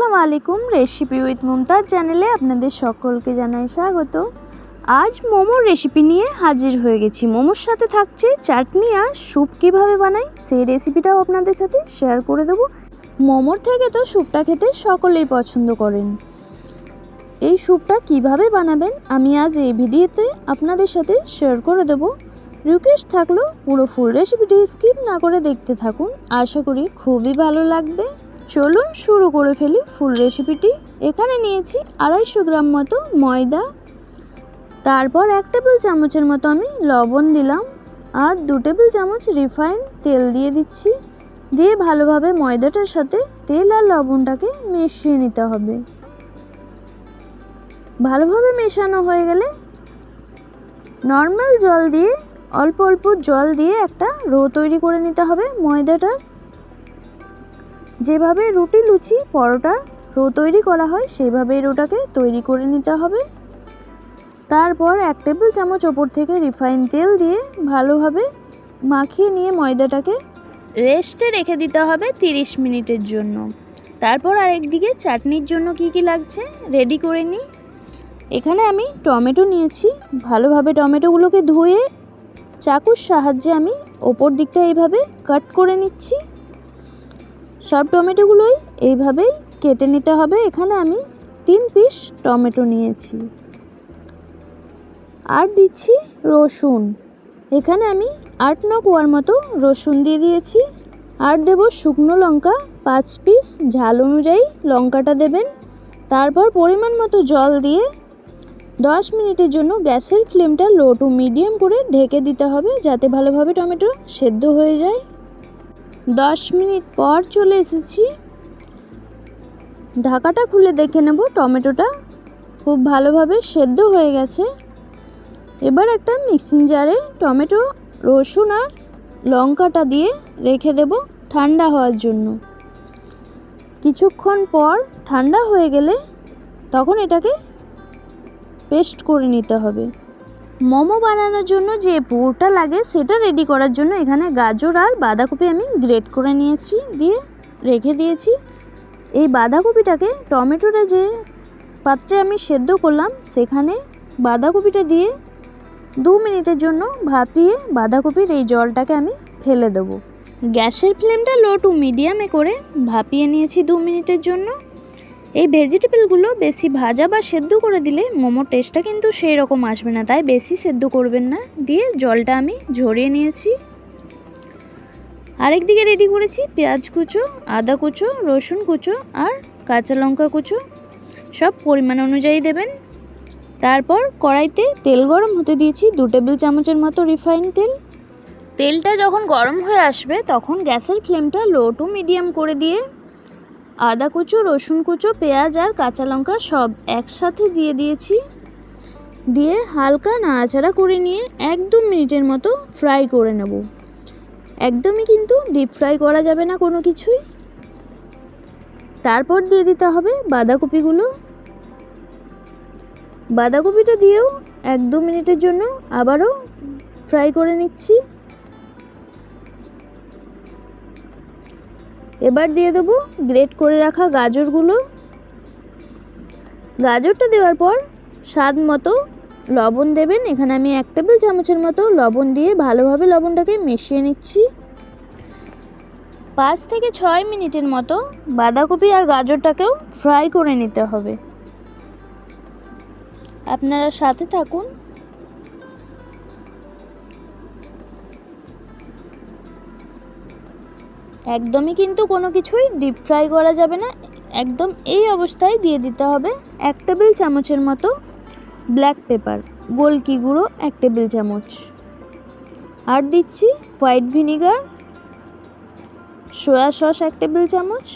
আসসালামু আলাইকুম recipe with Mumtaz চ্যানেলে আপনাদের সকলকে জানাই স্বাগত। আজ মোমোর রেসিপি নিয়ে হাজির হয়ে গেছি। মোমোর সাথে থাকছে চাটনি আর স্যুপ কীভাবে বানাই সেই রেসিপিটাও আপনাদের সাথে শেয়ার করে দেবো। মোমোর থেকে তো স্যুপটা খেতে সকলেই পছন্দ করেন। এই স্যুপটা কীভাবে বানাবেন আমি আজ এই ভিডিওতে আপনাদের সাথে শেয়ার করে দেবো। রিকোয়েস্ট থাকল পুরো ফুল রেসিপিটি স্কিপ না করে দেখতে থাকুন। আশা করি খুবই ভালো লাগবে। চলুন শুরু করে ফেলি ফুল রেসিপিটি এখানে নিয়েছি আড়াইশো গ্রাম মতো ময়দা। তারপর এক টেবিল চামচের মতো আমি লবণ দিলাম আর দু টেবিল চামচ রিফাইন তেল দিয়ে দিচ্ছি। দিয়ে ভালোভাবে ময়দাটার সাথে তেল আর লবণটাকে মিশিয়ে নিতে হবে। ভালোভাবে মেশানো হয়ে গেলে নর্মাল জল দিয়ে, অল্প অল্প জল দিয়ে একটা রো তৈরি করে নিতে হবে ময়দাটার। যেভাবে রুটি, লুচি, পরোটা, রো তৈরি করা হয় সেভাবে রোটাকে তৈরি করে নিতে হবে। তারপর এক টেবিল চামচ ওপর থেকে রিফাইন তেল দিয়ে ভালোভাবে মাখিয়ে নিয়ে ময়দাটাকে রেস্টে রেখে দিতে হবে তিরিশ মিনিটের জন্য। তারপর আরেকদিকে চাটনির জন্য কি কি লাগছে রেডি করে নিই। এখানে আমি টমেটো নিয়েছি। ভালোভাবে টমেটোগুলোকে ধুয়ে চাকুর সাহায্যে আমি ওপর দিকটা এইভাবে কাট করে নিচ্ছি। সব টমেটোগুলোই এইভাবেই কেটে নিতে হবে। এখানে আমি তিন পিস টমেটো নিয়েছি। আর দিচ্ছি রসুন। এখানে আমি আট ন কোয়ার মতো রসুন দিয়ে দিয়েছি। আর দেব শুকনো লঙ্কা, পাঁচ পিস ঝাল অনুযায়ী লঙ্কাটা দেবেন। তারপর পরিমাণ মতো জল দিয়ে দশ মিনিটের জন্য গ্যাসের ফ্লেমটা লো টু মিডিয়াম করে ঢেকে দিতে হবে যাতে ভালোভাবে টমেটো সেদ্ধ হয়ে যায়। দশ মিনিট পর চলে এসেছি। ঢাকাটা খুলে দেখে নেব, টমেটোটা খুব ভালোভাবে সেদ্ধ হয়ে গেছে। এবার একটা মিক্সিং জারে টমেটো, রসুন আর লঙ্কাটা দিয়ে রেখে দেব ঠান্ডা হওয়ার জন্য। কিছুক্ষণ পর ঠান্ডা হয়ে গেলে তখন এটাকে পেস্ট করে নিতে হবে। মোমো বানানোর জন্য যে পুরটা লাগে সেটা রেডি করার জন্য এখানে গাজর আর বাঁধাকপি আমি গ্রেট করে নিয়েছি, দিয়ে রেখে দিয়েছি। এই বাঁধাকপিটাকে টমেটোটা যে পাত্রে আমি সেদ্ধ করলাম, সেখানে বাঁধাকপিটা দিয়ে দু মিনিটের জন্য ভাপিয়ে বাঁধাকপির এই জলটাকে আমি ফেলে দেবো। গ্যাসের ফ্লেমটা লো টু মিডিয়ামে করে ভাপিয়ে নিয়েছি দু মিনিটের জন্য। এই ভেজিটেবলগুলো বেশি ভাজা বা সেদ্ধ করে দিলে মোমোর টেস্টটা কিন্তু সেই রকম আসবে না। তাই বেশি সেদ্ধ করবেন না। দিয়ে জলটা আমি ঝরিয়ে নিয়েছি। আরেক দিকে রেডি করেছি পেঁয়াজ কুচো, আদা কুচো, রসুন কুচো আর কাঁচা লঙ্কা কুচো। সব পরিমাণ অনুযায়ী দেবেন। তারপর কড়াইতে তেল গরম হতে দিয়েছি দু টেবিল চামচের মতো রিফাইন তেল। তেলটা যখন গরম হয়ে আসবে তখন গ্যাসের ফ্লেমটা লো টু মিডিয়াম করে দিয়ে আদা কুচো, রসুন কুচো, পেঁয়াজ আর কাঁচা লঙ্কা সব একসাথে দিয়ে দিয়েছি। দিয়ে হালকা নাড়াচাড়া করে নিয়ে এক দু মিনিটের মতো ফ্রাই করে নেব। একদমই কিন্তু ডিপ ফ্রাই করা যাবে না কোনো কিছুই। তারপর দিয়ে দিতে হবে বাঁধাকপিগুলো। বাঁধাকপিটা দিয়েও এক দু মিনিটের জন্য আবারও ফ্রাই করে নিচ্ছি। এবার দিয়ে দেবো গ্রেট করে রাখা গাজরগুলো। গাজরটা দেওয়ার পর স্বাদ মতো লবণ দেবেন। এখানে আমি এক টেবিল চামচের মতো লবণ দিয়ে ভালোভাবে লবণটাকে মিশিয়ে নিচ্ছি। পাঁচ থেকে ছয় মিনিটের মতো বাঁধাকপি আর গাজরটাকেও ফ্রাই করে নিতে হবে। আপনারা সাথে থাকুন। একদমই কিন্তু কোনো কিছুই ডিপ ফ্রাই করা যাবে না। একদম এই অবস্থায় দিয়ে দিতে হবে এক টেবিল চামচের মতো ব্ল্যাক পেপার গোলকি গুঁড়ো এক টেবিল চামচ। আর দিচ্ছি হোয়াইট ভিনিগার সয়া সস এক টেবিল চামচ।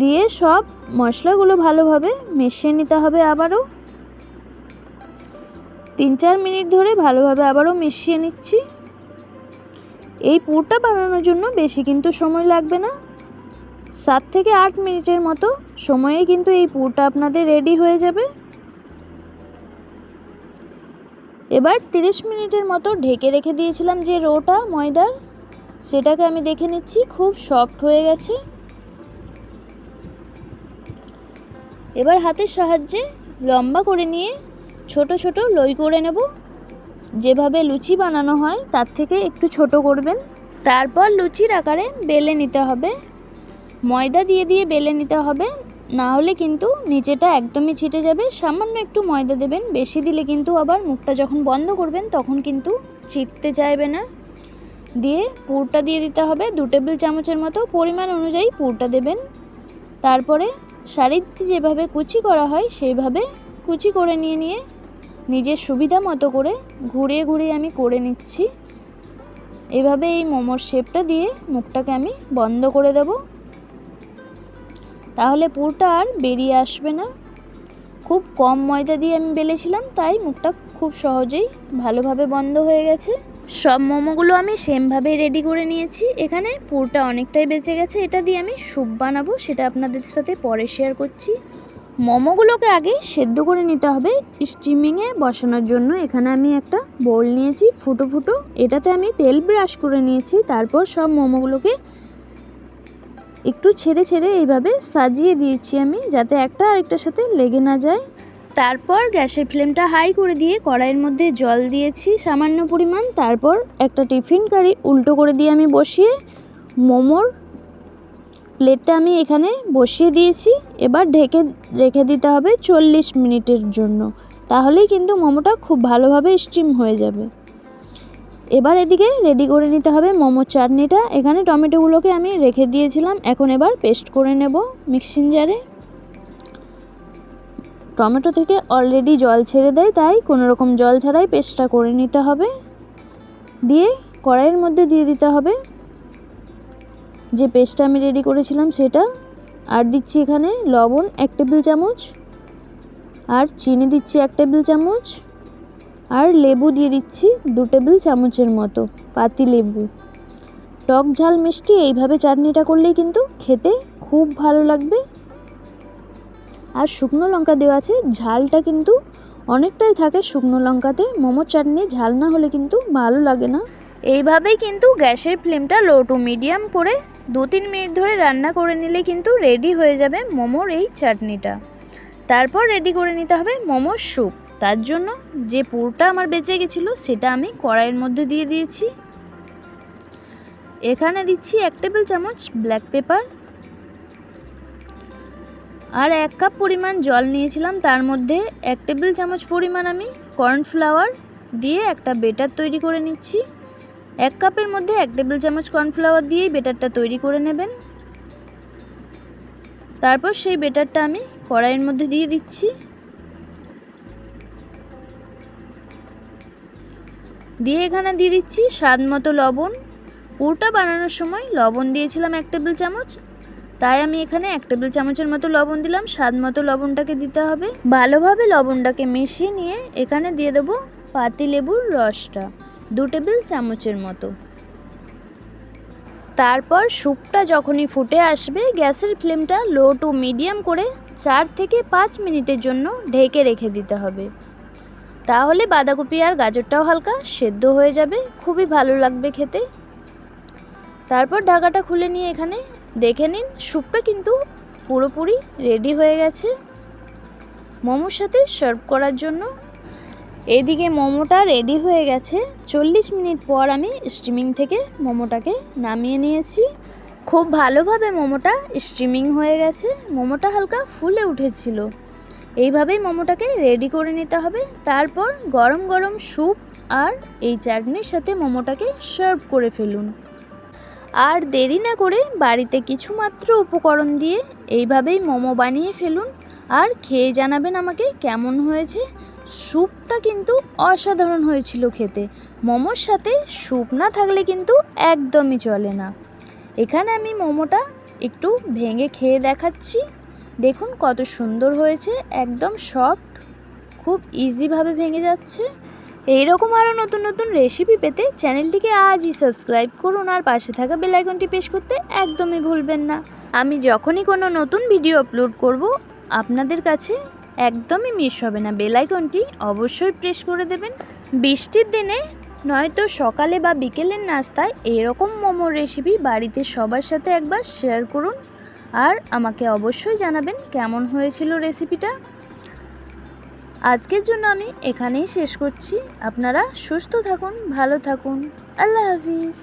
দিয়ে সব মশলাগুলো ভালোভাবে মিশিয়ে নিতে হবে আবারও। তিন চার মিনিট ধরে ভালোভাবে আবারও মিশিয়ে নিচ্ছি। এই পুরটা বানানোর জন্য বেশি কিন্তু সময় লাগবে না। সাত থেকে আট মিনিটের মতো সময়ে কিন্তু এই পুরটা আপনাদের রেডি হয়ে যাবে। এবার তিরিশ মিনিটের মতো ঢেকে রেখে দিয়েছিলাম যে রোটা, ময়দার, সেটাকে আমি দেখে নিচ্ছি, খুব সফট হয়ে গেছে। এবার হাতের সাহায্যে লম্বা করে নিয়ে ছোট ছোট লই করে নেব। যেভাবে লুচি বানানো হয়, তার থেকে একটু ছোট করবেন। তারপর লুচির আকারে বেলে নিতে হবে। ময়দা দিয়ে দিয়ে বেলে নিতে হবে। না হলে কিন্তু নিচেটা একদমই ছিটে যাবে। সামান্য একটু ময়দা দেবেন। বেশি দিলে কিন্তু আবার মুখটা যখন বন্ধ করবেন, তখন কিন্তু ছিটতে চাইবে না। দিয়ে পুরটা দিয়ে দিতে হবে। দু টেবিল চামচের মতো পরিমাণ অনুযায়ী পুরটা দেবেন। তারপরে শাড়ির যেভাবে কুচি করা হয়, সেইভাবে কুচি করে নিয়ে নিয়ে নিজের সুবিধা মতো করে ঘুরিয়ে ঘুরিয়ে আমি করে নিচ্ছি। এভাবে এই মোমোর শেপটা দিয়ে মুখটাকে আমি বন্ধ করে দেব। তাহলে পুরটা আর বেরিয়ে আসবে না। খুব কম ময়দা দিয়ে আমি বেলেছিলাম, তাই মুখটা খুব সহজেই ভালোভাবে বন্ধ হয়ে গেছে। সব মোমোগুলো আমি সেমভাবেই রেডি করে নিয়েছি। এখানে পুরটা অনেকটাই বেঁচে গেছে। এটা দিয়ে আমি স্যুপ বানাবো, সেটা আপনাদের সাথে পরে শেয়ার করছি। মোমোগুলোকে আগে সেদ্ধ করে নিতে হবে স্টিমিংয়ে বসানোর জন্য। এখানে আমি একটা বোল নিয়েছি, ফুটো ফুটো। এটাতে আমি তেল ব্রাশ করে নিয়েছি, তারপর সব মোমোগুলোকে একটু ছেড়ে ছেড়ে এইভাবে সাজিয়ে দিয়েছি আমি, যাতে একটা আরেকটার সাথে লেগে না যায়। তারপর গ্যাসের ফ্লেমটা হাই করে দিয়ে কড়াইয়ের মধ্যে জল দিয়েছি সামান্য পরিমাণ। তারপর একটা টিফিন কারি উল্টো করে দিয়ে আমি বসিয়ে মোমোর প্লেটটা আমি এখানে বসিয়ে দিয়েছি। এবার ঢেকে, রেখে দিতে হবে চল্লিশ মিনিটের জন্য। তাহলেই কিন্তু মোমোটা খুব ভালোভাবে স্টিম হয়ে যাবে। এবার এদিকে রেডি করে নিতে হবে মোমোর চাটনিটা। এখানে টমেটোগুলোকে আমি রেখে দিয়েছিলাম। এখন এবার পেস্ট করে নেব মিক্সিং জারে। টমেটো থেকে অলরেডি জল ছেড়ে দেয়, তাই কোনো রকম জল ছাড়াই পেস্টটা করে নিতে হবে। দিয়ে কড়াইয়ের মধ্যে দিয়ে দিতে হবে যে পেস্টটা আমি রেডি করেছিলাম সেটা, আর দিচ্ছি এখানে লবণ এক টেবিল চামচ, আর চিনি দিচ্ছি এক টেবিল চামচ, আর লেবু দিয়ে দিচ্ছি দু টেবিল চামচের মতো পাতি লেবু। টক ঝাল মিষ্টি এইভাবে চাটনিটা করলেই কিন্তু খেতে খুব ভালো লাগবে। আর শুকনো লঙ্কা দেওয়া আছে, ঝালটা কিন্তু অনেকটাই থাকে শুকনো লঙ্কাতে, মোমোর চাটনি ঝাল না হলে কিন্তু ভালো লাগে না। এইভাবেই কিন্তু গ্যাসের ফ্লেমটা লো টু মিডিয়াম করে দু তিন মিনিট ধরে রান্না করে নিলে কিন্তু রেডি হয়ে যাবে মোমোর এই চাটনিটা। তারপর রেডি করে নিতে হবে মোমোর স্যুপ তার জন্য যে পুরটা আমার বেঁচে গেছিল সেটা আমি কড়াইয়ের মধ্যে দিয়ে দিয়েছি। এখানে দিচ্ছি এক টেবিল চামচ ব্ল্যাক পেপার আর এক কাপ পরিমাণ জল নিয়েছিলাম, তার মধ্যে এক টেবিল চামচ পরিমাণ আমি কর্নফ্লাওয়ার দিয়ে একটা বেটার তৈরি করে নিচ্ছি। এক কাপের মধ্যে এক টেবিল চামচ কর্নফ্লাওয়ার দিয়েই বেটারটা তৈরি করে নেবেন। তারপর সেই বেটারটা আমি কড়াইয়ের মধ্যে দিয়ে দিচ্ছি। দিয়ে এখানে দিয়ে দিচ্ছি স্বাদ মতো লবণ। পুরটা বানানোর সময় লবণ দিয়েছিলাম এক টেবিল চামচ। তাই আমি এখানে এক টেবিল চামচের মতো লবণ দিলাম। স্বাদ মতো লবণটাকে দিতে হবে। ভালোভাবে লবণটাকে মিশিয়ে নিয়ে এখানে দিয়ে দেবো পাতি লেবুর রসটা। দু টেবিল চামচের মতো। তারপর স্যুপটা যখনই ফুটে আসবে, গ্যাসের ফ্লেমটা লো টু মিডিয়াম করে চার থেকে পাঁচ মিনিটের জন্য ঢেকে রেখে দিতে হবে। তাহলে বাঁধাকপি আর গাজরটাও হালকা সেদ্ধ হয়ে যাবে, খুবই ভালো লাগবে খেতে। তারপর ঢাকাটা খুলে নিয়ে এখানে দেখে নিন, স্যুপটা কিন্তু পুরোপুরি রেডি হয়ে গেছে। মোমোর সাথে সার্ভ করার জন্য এদিকে মোমোটা রেডি হয়ে গেছে। চল্লিশ মিনিট পর আমি স্টিমিং থেকে মোমোটাকে নামিয়ে নিয়েছি। খুব ভালোভাবে মোমোটা স্টিমিং হয়ে গেছে। মোমোটা হালকা ফুলে উঠেছিল। এইভাবেই মোমোটাকে রেডি করে নিতে হবে। তারপর গরম গরম স্যুপ আর এই চাটনির সাথে মোমোটাকে সার্ভ করে ফেলুন। আর দেরি না করে বাড়িতে কিছুমাত্র উপকরণ দিয়ে এইভাবেই মোমো বানিয়ে ফেলুন। আর খেয়ে জানাবেন আমাকে কেমন হয়েছে। স্যুপটা কিন্তু অসাধারণ হয়েছিল খেতে। মোমোর সাথে স্যুপ না থাকলে কিন্তু একদমই চলে না। এখানে আমি মোমোটা একটু ভেঙে খেয়ে দেখাচ্ছি। দেখুন কত সুন্দর হয়েছে, একদম সফট, খুব ইজিভাবে ভেঙে যাচ্ছে। এইরকম আরও নতুন নতুন রেসিপি পেতে চ্যানেলটিকে আজই সাবস্ক্রাইব করুন আর পাশে থাকা বেল পেশ করতে একদমই ভুলবেন না। আমি যখনই কোনো নতুন ভিডিও আপলোড করব, আপনাদের কাছে একদমই মিস হবে না। বেল আইকনটি অবশ্যই প্রেস করে দেবেন। বৃষ্টির দিনে নয়তো সকালে বা বিকেলের নাস্তায় এরকম মোমো রেসিপি বাড়িতে সবার সাথে একবার শেয়ার করুন। আর আমাকে অবশ্যই জানাবেন কেমন হয়েছিল রেসিপিটা আজকের জন্য আমি এখানেই শেষ করছি। আপনারা সুস্থ থাকুন, ভালো থাকুন। আল্লাহ হাফিজ।